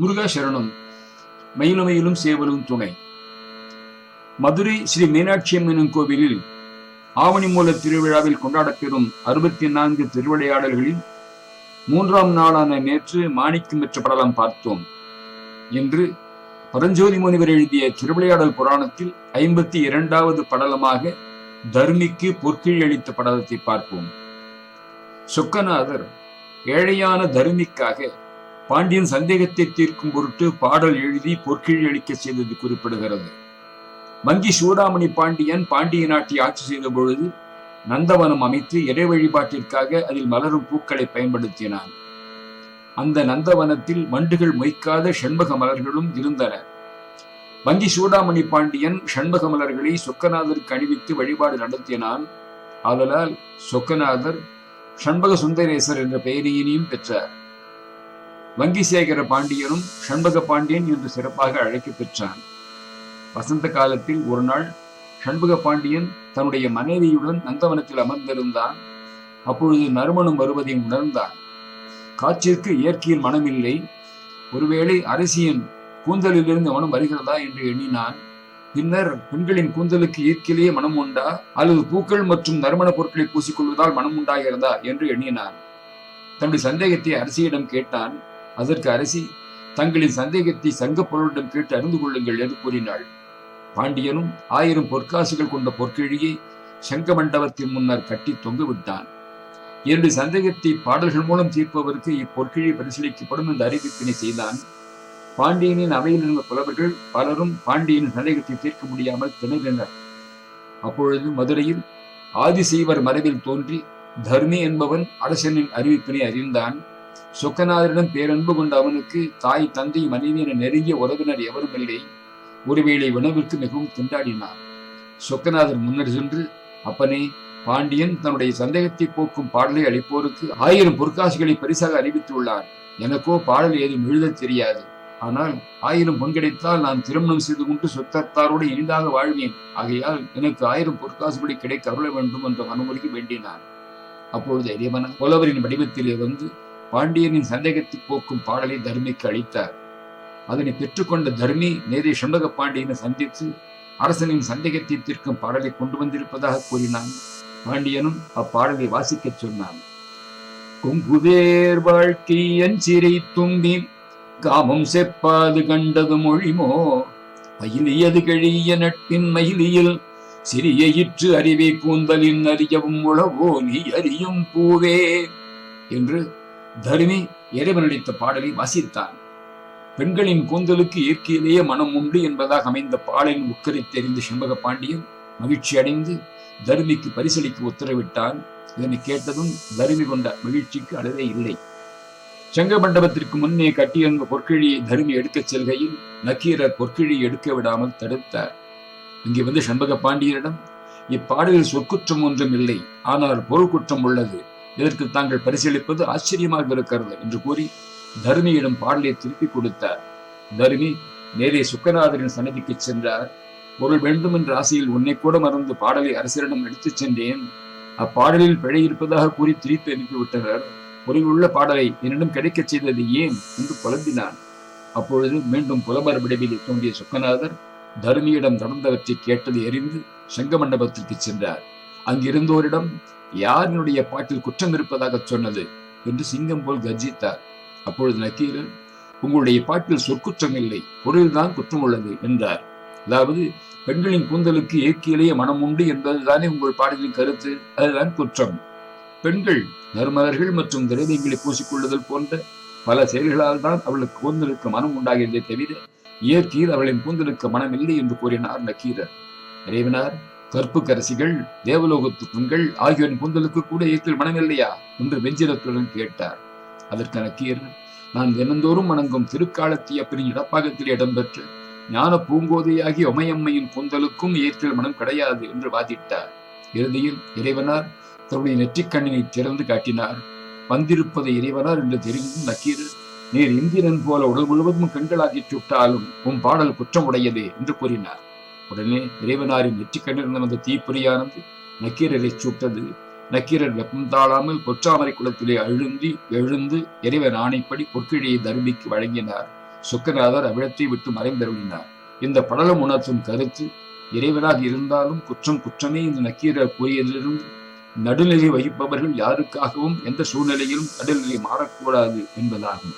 முருகா சரணம் மயிலுமயிலும் சேவலும் துணை. மதுரை ஸ்ரீ மீனாட்சி அம்மன் கோவிலில் ஆவணி மூல திருவிழாவில் கொண்டாடப்பெறும் அறுபத்தி நான்கு திருவிளையாடல்களில் மூன்றாம் நாளான நேற்று மாணிக்கம் பெற்ற படலம் பார்த்தோம். என்று பரஞ்சோதி முனிவர் எழுதிய திருவிளையாடல் புராணத்தில் ஐம்பத்தி இரண்டாவது படலமாக தர்மிக்கு பொற்கிழி அளித்த படலத்தை பார்ப்போம். சொக்கநாதர் ஏழையான தர்மிக்காக பாண்டியன் சந்தேகத்தை தீர்க்கும் பொருட்டு பாடல் எழுதி பொற்கிழி அளிக்க செய்தது குறிப்பிடுகிறது. வங்கி சூடாமணி பாண்டியன் பாண்டிய நாட்டை ஆட்சி செய்த பொழுது நந்தவனம் அமைத்து இறை வழிபாட்டிற்காக அதில் மலரும் பூக்களை பயன்படுத்தினான். அந்த நந்தவனத்தில் வண்டுகள் மொய்க்காத ஷண்முக மலர்களும் இருந்தன. வங்கி சூடாமணி பாண்டியன் ஷண்முக மலர்களை சொக்கநாதருக்கு அணிவித்து வழிபாடு நடத்தினான். ஆதலால் சொக்கநாதர் ஷண்பக சுந்தரேசர் என்ற பெயரையினையும் பெற்றார். வங்கிசேகர பாண்டியனும் ஷண்பக பாண்டியன் என்று சிறப்பாக அழைக்கப் பெற்றான். வசந்த காலத்தில் ஒரு நாள் ஷண்பக பாண்டியன் தன்னுடைய மனைவியுடன் நந்தவனத்தில் அமர்ந்திருந்தான். அப்பொழுது நறுமணம் வருவதை உணர்ந்தான். காற்றிற்கு இயற்கையில் மனமில்லை. ஒருவேளை அரசியின் கூந்தலிலிருந்து மனம் வருகிறதா என்று எண்ணினான். பின்னர் பெண்களின் கூந்தலுக்கு இயற்கையிலேயே மனம் உண்டா? அல்லது பூக்கள் மற்றும் நறுமண பொருட்களை பூசிக்கொள்வதால் மனம் உண்டாகிறதா? என்று எண்ணினான். தன்னுடைய சந்தேகத்தை அரசியிடம் கேட்டான். அதற்கு அரசி தங்களின் சந்தேகத்தை சங்க பொருளிடம் கேட்டு அறிந்து கொள்ளுங்கள் என்று கூறினாள். பாண்டியனும் ஆயிரம் பொற்காசுகள் கொண்ட பொற்கிழியை சங்க மண்டபத்தின் முன்னர் கட்டி தொங்க விட்டான் இரண்டு சந்தேகத்தை பாடல்கள் மூலம் தீர்ப்பவருக்கு இப்பொற்கிழி பரிசீலிக்கப்படும் என்ற அறிவிப்பினை செய்தான். பாண்டியனின் அவையில் இருந்த புலவர்கள் பலரும் பாண்டியனின் சந்தேகத்தை தீர்க்க முடியாமல் திணறினர். அப்பொழுது மதுரையில் ஆதிசைவர் மரபில் தோன்றி தர்மி என்பவன் அரசனின் அறிவிப்பினை அறிந்தான். சொக்கநாதரிடம் பேரன்பு கொண்ட அவனுக்கு தாய் தந்தை மனைவி என நெருங்கிய உறவினர் எவரும் இல்லை. ஒருவேளை உணவிற்கு மிகவும் திண்டாடினான் சுக்கநாதர் முன்னர் சென்று அப்பனே பாண்டியன் தன்னுடைய சந்தேகத்தை போக்கும் பாடலை அளிப்போருக்கு ஆயிரம் பொற்காசுகளை பரிசாக அறிவித்துள்ளார் எனக்கோ பாடல் ஏதும் எழுதத் தெரியாது. ஆனால் ஆயிரம் பங்கெடுத்தால் நான் திருமணம் செய்து கொண்டு சொத்தத்தாரோடு இனிதாக வாழ்வேன். ஆகையால் எனக்கு ஆயிரம் பொற்காசுகளை கிடைக்க அருள வேண்டும் என்ற மனமொழிக்கு வேண்டினான். அப்பொழுது இறைவன புலவரின் வடிவத்திலே வந்து பாண்டியனின் சந்தேகத்தை போக்கும் பாடலை தர்மிக்கு அளித்தார். அதனை பெற்றுக்கொண்ட தர்மி நேரே சண்பக பாண்டியனை சந்தித்து அரசனின் சந்தேகத்தை தீர்க்கும் பாடலை கொண்டு வந்திருப்பதாக கூறினான். பாண்டியனும் அப்பாடலை வாசிக்கச் சொன்னான். கொங்குவேர் வாழ்க்கையன் சிறை தும்பி காமம் செப்பாது கண்டது மொழிமோ? மயிலியது கழிய நட்பின் மயிலியில் சிறிய இற்று அறிவை கூந்தலின் அறியவும் உளவோ? நீ அறியும் பூவே? என்று தருமி இறைவனடித்த பாடலை வாசித்தான் பெண்களின் கூந்தலுக்கு இயற்கையிலேயே மனம் உண்டு என்பதாக அமைந்த பாடலின் உக்கரை தெரிந்து செண்பக பாண்டியன் மகிழ்ச்சி அடைந்து தருமிக்கு பரிசளிக்க உத்தரவிட்டான். இதனை கேட்டதும் தருமி கொண்ட மகிழ்ச்சிக்கு அளவே இல்லை. செங்க மண்டபத்திற்கு முன்னே கட்டியிருந்த பொற்கிழியை தருமி எடுக்கச் செல்கையில் நக்கீரர் பொற்கிழியை எடுக்க விடாமல் தடுத்தார். இங்கே வந்து சண்பக பாண்டியரிடம் இப்பாடலில் சொற்குற்றம் ஒன்றும் இல்லை ஆனால் பொருள் குற்றம் உள்ளது. இதற்கு தாங்கள் பரிசீலிப்பது ஆச்சரியமாக இருக்கிறது என்று கூறி தருமியிடம் பாடலை திருப்பி கொடுத்தார் தருமி நேரே சுக்கநாதரின் சன்னதிக்கு சென்றார். பொருள் வேண்டும் என்ற ஆசையில் உன்னை கூட மறந்து பாடலை அரசரிடம் எடுத்துச் சென்றேன். அப்பாடலில் பிழை இருப்பதாக கூறி திருப்பி அனுப்பிவிட்டனர். பொருள் உள்ள பாடலை என்னிடம் கிடைக்கச் செய்தது ஏன் என்று புலம்பினான். அப்பொழுது மீண்டும் புலவர் விடவில் தோன்றிய சுக்கநாதர் தர்மியிடம் நடந்தவற்றை கேட்டது எறிந்து சங்க மண்டபத்திற்கு சென்றார். அங்கிருந்தோரிடம் யாரினுடைய பாட்டில் குற்றம் இருப்பதாக சொன்னது? என்று சிங்கம் போல் கர்ஜித்தார். அப்பொழுது நக்கீரன் உங்களுடைய பாட்டில் சொற்குற்றம் இல்லை பொருள்தான் குற்றம் உள்ளது என்றார். அதாவது பெண்களின் கூந்தலுக்கு இயற்கையிலேயே மனம் உண்டு என்பதுதானே உங்கள் பாடலின் கருத்து? அதுதான் குற்றம். பெண்கள் நறுமலர்கள் மற்றும் திரவியங்களை பூசிக்கொள்ளுதல் போன்ற பல செயல்களால் தான் அவளுக்கு கூந்தலுக்கு மனம் உண்டாகிறதே தவிர இயற்கையில் அவளின் கூந்தலுக்கு மனம் இல்லை என்று கூறினார் நக்கீரர். இறைவனார் கற்புக்கரசிகள் தேவலோகத்து பெண்கள் ஆகியோரின் கூந்தலுக்கு கூட இயற்கையில் மனம் இல்லையா என்று வெஞ்சிரத்துடன் கேட்டார். அதற்கு நக்கீர் நான் தினந்தோறும் வணங்கும் திருக்காலத்தியப்பனின் இடப்பாகத்தில் இடம்பெற்ற ஞான பூங்கோதையாகி உமையம்மையின் கூந்தலுக்கும் இயற்கையில் மனம் கிடையாது என்று வாதிட்டார். இறுதியில் இறைவனார் தன்னுடைய நெற்றிக்கண்ணினை திறந்து காட்டினார். வந்திருப்பதை இறைவனார் என்று தெரிந்தும் நக்கீர் நீர் இந்திரன் போல உடல் முழுவதும் கண்களாகி சுட்டாலும் உன் பாடல் குற்றமுடையது என்று கூறினார். உடனே இறைவனாரின் நெற்றிக்கண்ணிலிருந்து அந்த தீப்பொறியானது நக்கீரரை சுட்டது. நக்கீரர் வெப்பம் தாழாமல் பொற்றாமரை குளத்திலே அழுந்தி எழுந்து இறைவன் ஆணைப்படி பொற்கிழியை தருமிக்கு வழங்கினார். சுக்கநாதர் அவ்விடத்தை விட்டு மறைந்தருளினார். இந்த படலம் உணர்த்தும் கருத்து இறைவனாக இருந்தாலும் குற்றம் குற்றமே இந்த நக்கீரர் கூறியதிலிருந்து நடுநிலை வகிப்பவர்கள் யாருக்காகவும் எந்த சூழ்நிலையிலும் நடுநிலை மாறக்கூடாது என்பதாகும்.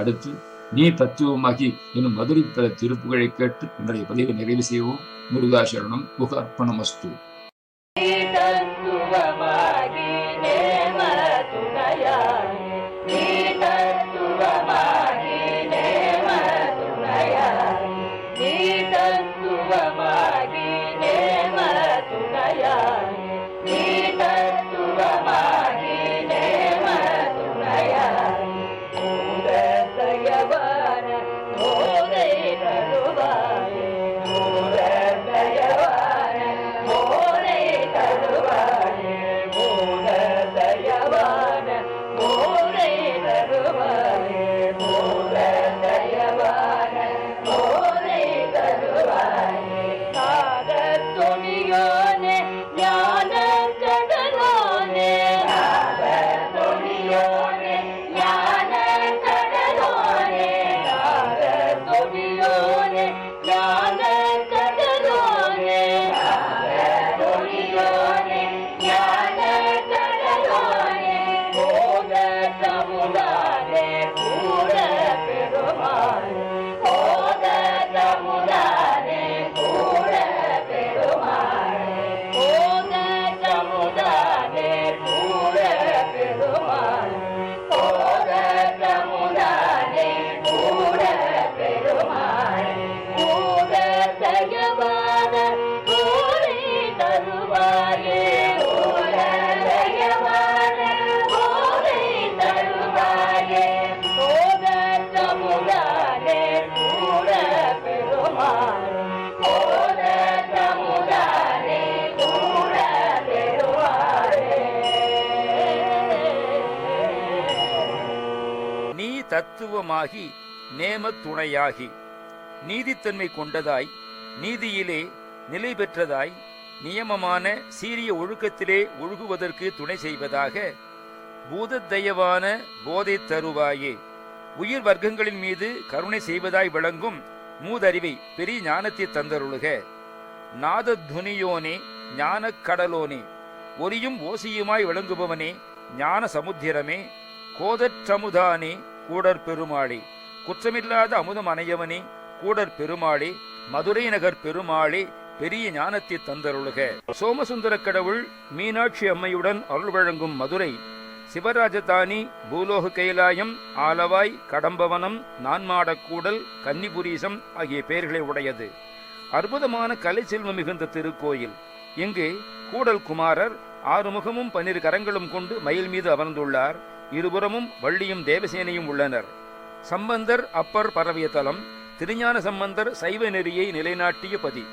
அடுத்து நீ தத்துவமாகி என்னும் மதுரை பல திருப்புகழை கேட்டு இன்றைய பதிவை நிறைவு செய்வோம் முருகாசரணம் புகார்ப்பணமஸ்து. தத்துவமாகி la நீ தத்துவமாகி நேம துணையாகி நீதித்தன்மை கொண்டதாய் நீதியிலே நிலை பெற்றதாய் நியமமான சீரிய ஒழுக்கத்திலே ஒழுகுவதற்கு துணை செய்வதாக பூதத்தயவான போதை தருவாயே. உயிர் வர்க்கங்களின் மீது கருணை செய்வதாய் விளங்கும் மூதறிவை பெரிய ஞானத்தை தந்தருளுக. நாதத்துனியோனே ஞானக் கடலோனே ஒலியும் ஓசியுமாய் விளங்குபவனே ஞான சமுத்திரமே கோதற்றமுதானே கூடற் பெருமாளி. குற்றமில்லாத அமுதம் அணையவனே கூடற் பெருமாளி மதுரை நகர் பெருமாளி பெரிய ஞானத்தை தந்தருளுக. சோமசுந்தர கடவுள் மீனாட்சி அம்மையுடன் அருள் வழங்கும் மதுரை. சிவராஜதானி பூலோக கைலாயம் ஆலவாய் கடம்பவனம் நான்மாடக்கூடல் கன்னிபுரீசம் ஆகிய பெயர்களை உடையது. அற்புதமான கலை செல்வம் மிகுந்த திருக்கோயில். இங்கு கூடல் குமாரர் ஆறுமுகமும் பன்னிரு கரங்களும் கொண்டு மயில் மீது அமர்ந்துள்ளார். இருபுறமும் வள்ளியும் தேவசேனையும் உள்ளனர். சம்பந்தர் அப்பர் பரவிய தலம் திருஞான சம்பந்தர் சைவ நெறியை நிலைநாட்டிய பதி.